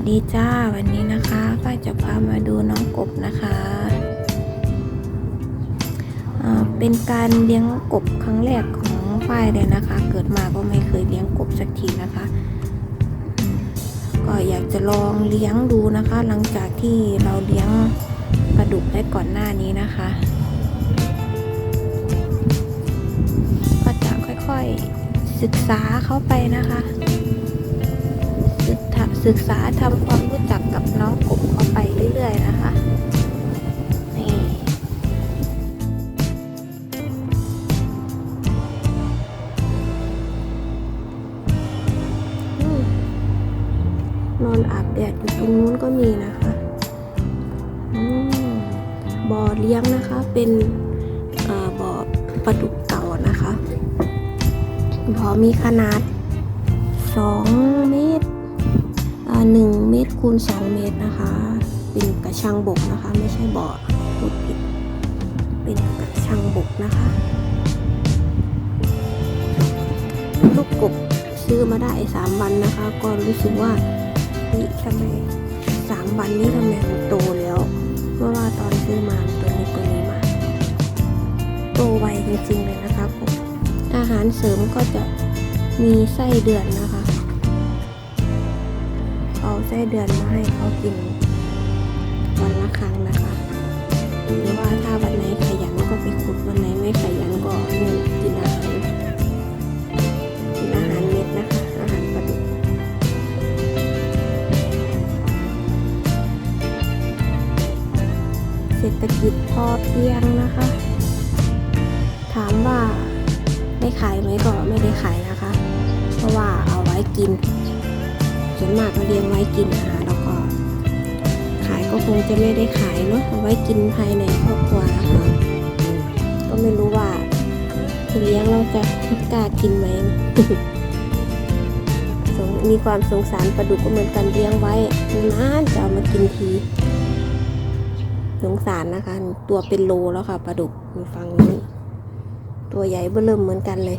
สดีจ้าวันนี้นะคะฝ้ายจะพามาดูน้องกบนะคะเป็นการเลี้ยงกบครั้งแรกของฝ้ายเลยนะคะ เกิดมาก็ไม่เคยเลี้ยงกบสักทีนะคะ ก็อยากจะลองเลี้ยงดูนะคะ หลังจากที่เราเลี้ยงปลาดุกได้ก่อนหน้านี้นะคะ ก็จะค่อยๆศึกษาเข้าไปนะคะ ศึกษาทำความรู้จักกับน้องกลุ่มเข้าไปเรื่อยๆนะคะนี่นอนอาบแดดอยู่ตรงนู้นก็มีนะคะบ่อเลี้ยงนะคะเป็นบ่อประดุกเก่านะคะบ่อมีขนาดสอง 1เมตรคูณ2 เมตรนะคะ เป็นกระชังบกนะคะ ไม่ใช่บ่อพูดผิดเป็นกระชังบกนะคะลูกกบซื้อมาได้ 3 วันนะคะ ก็รู้สึกว่านี่ทำไมสามวันนี้ทำไมมันโตแล้วเพราะว่าตอนซื้อมาตัวนี้ตัวนี้มาโตไวจริงๆเลยนะคะกบอาหารเสริมก็จะมีไส้เดือนนะคะ เอาไส้เดือนมาให้เขากินวันละครั้งนะคะ หรือว่าถ้าวันไหนขยันก็ไปขุดวันไหนไม่ขยันก็เงินกินอาหารกินอาหารเม็ดนะคะ อาหารปลาดุกเศรษฐกิจพอเพียงนะคะ ถามว่าได้ขายไหมก็ไม่ได้ขายนะคะ เพราะว่าเอาไว้กิน ส่วนมากก็เลี้ยงไว้กินนะคะแล้วก็ ขายก็คงจะไม่ได้ขายเนาะเอาไว้กินภายในครอบครัวนะคะก็ไม่รู้ว่าเลี้ยงเราจะกล้ากินไหมมีความสงสารปลาดุกก็เหมือนกันเลี้ยงไว้นานจะเอามากินที สงสารนะคะ ตัวเป็นโลแล้วค่ะปลาดุกมีฟังนู้ตัวใหญ่เบื้อเริ่มเหมือนกันเลย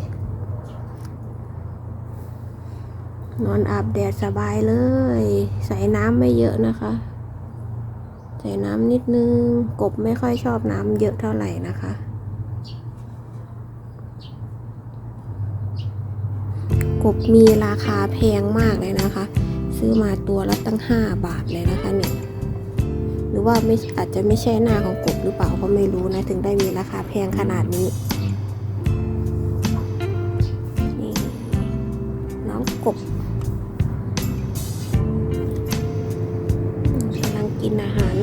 นอนอาบแดดสบายเลย ใส่น้ำไม่เยอะนะคะ ใส่น้ำนิดนึง กบไม่ค่อยชอบน้ำเยอะเท่าไหร่นะคะ กบมีราคาแพงมากเลยนะคะ ซื้อมาตัวละตั้ง 5 บาทเลยนะคะเนี่ยหรือว่าไม่อาจจะไม่ใช่หน้าของกบหรือเปล่าก็ไม่รู้นะ ถึงได้มีราคาแพงขนาดนี้นี่น้องกบ กินอาหาร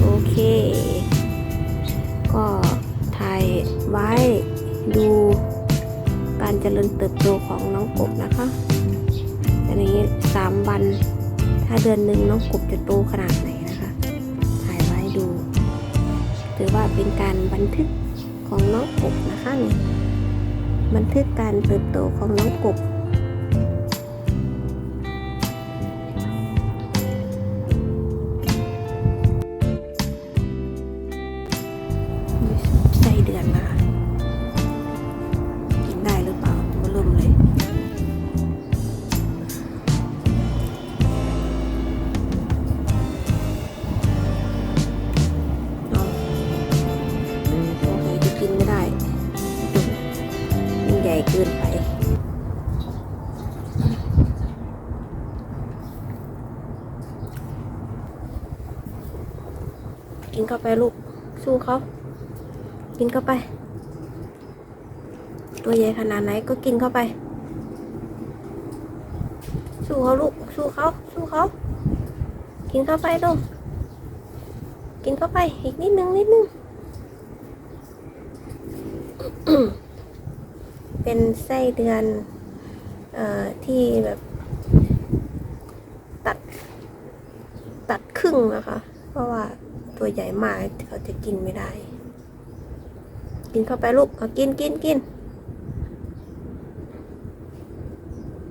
โอเค ก็ถ่ายไว้ดูการเจริญเติบโตของน้องกบนะคะอันนี้สามวันถ้าเดือนหนึ่งน้องกบจะโตขนาดไหนนะคะ ถ่ายไว้ดูถือว่าเป็นการบันทึกของน้องกบนะคะนี่บันทึกการเติบโตของน้องกบ นเข้าไปลูก สู้เขา กินเข้าไป ตัวใหญ่ขนาดไหนก็กินเข้าไป สู้เขาลูก สู้เขา สู้เขา กินเข้าไปลูก กินเข้าไป อีกนิดนึงนิดนึง เป็นไส้เดือนเอ่อที่แบบตัดตัดครึ่งนะคะ เพราะว่า ตัวใหญ่มากเขาจะกินไม่ได้ กินเข้าไปลูกเอากินกินกิน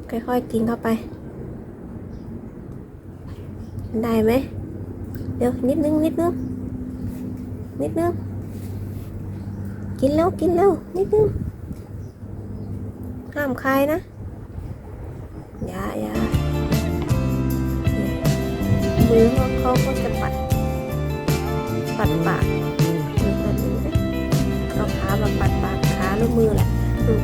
ค่อยๆกินเข้าไป ได้ไหมเดี๋ยวนิดนึงนิดนึงนิดนึงกินแล้วกินแล้วนิดนึงห้ามคายนะอย่าอย่ามือเขาเขาก็จะปัด ปัดปากมือแบบนี้นะเอาขามาปัดปากขาแล้วมือแหละอืม